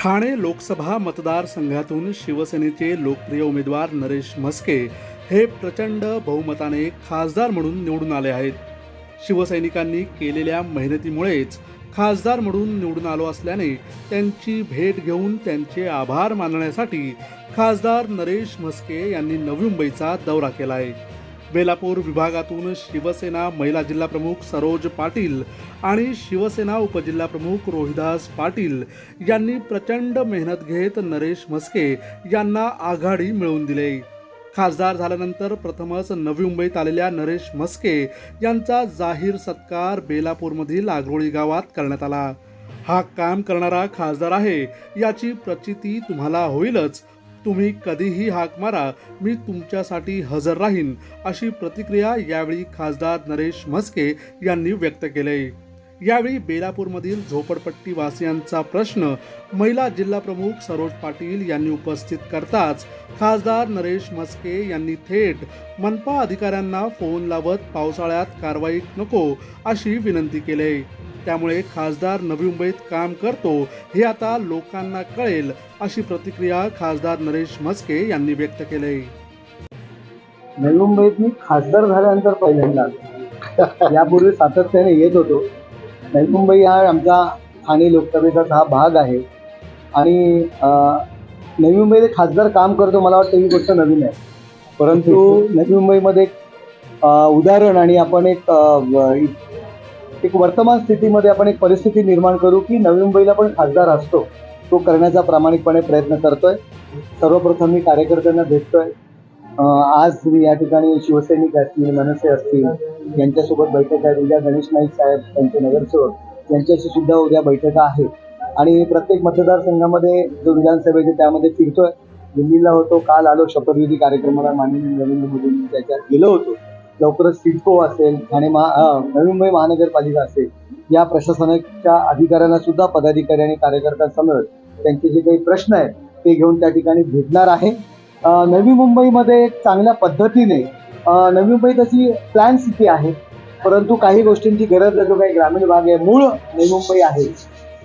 ठाणे लोकसभा मतदारसंघातून शिवसेनेचे लोकप्रिय उमेदवार नरेश म्हस्के हे प्रचंड बहुमताने खासदार म्हणून निवडून आले आहेत. शिवसैनिकांनी केलेल्या मेहनतीमुळेच खासदार म्हणून निवडून आलो असल्याने त्यांची भेट घेऊन त्यांचे आभार मानण्यासाठी खासदार नरेश म्हस्के यांनी नवी मुंबईचा दौरा केला आहे बेलापूर विभागातून शिवसेना महिला जिल्हाप्रमुख सरोज पाटील आणि शिवसेना उपजिल्हाप्रमुख रोहिदास पाटील यांनी प्रचंड मेहनत घेत नरेश म्हस्के यांना आघाडी मिळवून दिले. खासदार झाल्यानंतर प्रथमच नवी मुंबईत आलेल्या नरेश म्हस्के यांचा जाहीर सत्कार बेलापूरमधील आग्रोळी गावात करण्यात आला. हा काम करणारा खासदार आहे याची प्रचिती तुम्हाला होईलच तुम्ही कधीही हाक मारा मी तुमच्यासाठी हजर राहीन अशी प्रतिक्रिया यावेळी खासदार नरेश म्हस्के यांनी व्यक्त केले. यावेळी बेलापूरमधील झोपडपट्टी वासियांचा प्रश्न महिला जिल्हाप्रमुख सरोज पाटील यांनी उपस्थित करताच खासदार नरेश म्हस्के यांनी थेट मनपा अधिकाऱ्यांना फोन लावत पावसाळ्यात कारवाई नको अशी विनंती केली. त्यामुळे खासदार नवी मुंबईत काम करतो हे आता लोकांना कळेल अशी प्रतिक्रिया खासदार नरेश म्हस्के यांनी व्यक्त केली नवी मुंबईत मी खासदार झाल्यानंतर पहिल्यांदा. यापूर्वी सातत्याने येत होतो. नवी मुंबई हा आमचा ठाणे लोकसभेचाच हा भाग आहे. आणि नवी मुंबईत खासदार काम करतो मला वाटतं ही गोष्ट नवीन आहे. परंतु नवी मुंबईमध्ये एक उदाहरण आणि आपण एक एक वर्तमान स्थितीमध्ये आपण एक परिस्थिती निर्माण करू की नवी मुंबईला पण खासदार असतो तो करण्याचा प्रामाणिकपणे प्रयत्न करतोय. सर्वप्रथम मी कार्यकर्त्यांना भेटतोय. आज मी या ठिकाणी शिवसैनिक असतील मनसे असतील यांच्यासोबत बैठक आहे. उद्या गणेश नाईक साहेब त्यांचे नगरसेवक यांच्याशी सुद्धा उद्या बैठका आहे. आणि प्रत्येक मतदारसंघामध्ये जो विधानसभेचे त्यामध्ये फिरतोय. दिल्लीला होतो काल आलो शपथविधी कार्यक्रमाला माननीय नरेंद्र मोदींनी त्याच्यात गेलो होतो. लवकरच सिडको असेल ठाणे महा नवी मुंबई महानगरपालिका असेल या प्रशासनाच्या अधिकाऱ्यांना सुद्धा पदाधिकारी आणि कार्यकर्त्यांसमोर त्यांचे जे काही प्रश्न आहेत ते घेऊन त्या ठिकाणी भेटणार आहे. नवी मुंबईमध्ये एक चांगल्या पद्धतीने नवी मुंबई तशी प्लॅन सिटी आहे परंतु काही गोष्टींची गरज जो काही ग्रामीण भाग आहे मूळ नवी मुंबई आहे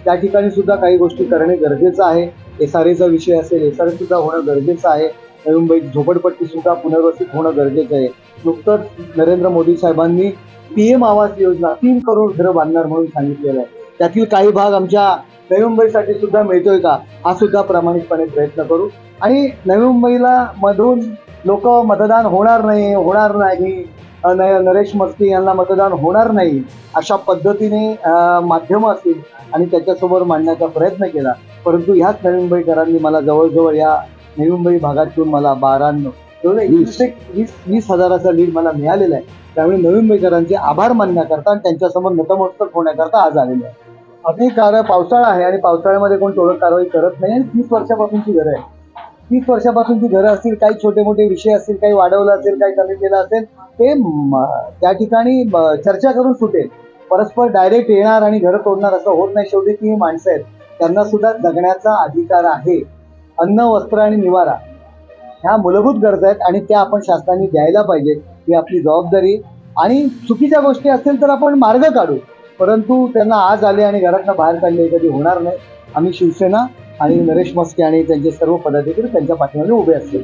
त्या ठिकाणी सुद्धा काही गोष्टी करणे गरजेचं आहे. एस आर एचा विषय असेल एस आर सुद्धा होणं गरजेचं आहे. नवी मुंबईत झोपडपट्टी सुद्धा पुनर्वसित होणं गरजेचं आहे. नुकतंच नरेंद्र मोदी साहेबांनी पी एम आवास योजना तीन करोड घरं बांधणार म्हणून सांगितलेलं आहे. त्यातील काही भाग आमच्या नवी मुंबईसाठी सुद्धा मिळतोय का? हा सुद्धा प्रामाणिकपणे प्रयत्न करू. आणि नवी मुंबईला मधून लोक मतदान होणार नाही होणार नाही. नरेश मस्ती यांना मतदान होणार नाही अशा पद्धतीने माध्यमं असतील आणि त्याच्यासमोर मांडण्याचा प्रयत्न केला. परंतु ह्याच नवी मुंबईकरांनी मला जवळजवळ या नवी मुंबई भागातून मला बारांनो जवळ वीस. वीस वीस हजाराचा लीड मला मिळालेला आहे. त्यामुळे नवी मुंबईकरांचे आभार मानण्याकरता आणि त्यांच्यासमोर नतमस्तक होण्याकरता आज आलेलो आहे. अगदी कारण पावसाळा आहे आणि पावसाळ्यामध्ये कोण टोळक कारवाई करत नाही आणि तीस वर्षापासूनची घरं आहे तीस वर्षापासूनची घरं असतील काही छोटे मोठे विषय असतील काही वाढवलं असेल काही कमी केलं असेल ते त्या ठिकाणी चर्चा करून सुटेल. परस्पर डायरेक्ट येणार आणि घरं तोडणार असं होत नाही. शेवटी ती माणसं आहेत. त्यांना सुद्धा जगण्याचा अधिकार आहे. अन्न वस्त्र आणि निवारा. ह्या मूलभूत गरजा आहेत आणि त्या आपण शासनाने द्यायला पाहिजेत. ही आपली जबाबदारी आणि चुकीच्या गोष्टी असतील तर आपण मार्ग काढू. परंतु त्यांना आज आले आणि घरातनं बाहेर काढले कधी होणार नाही. आम्ही शिवसेना आणि नरेश मस्के आणि त्यांचे सर्व पदाधिकारी त्यांच्या पाठीमागे उभे असतील.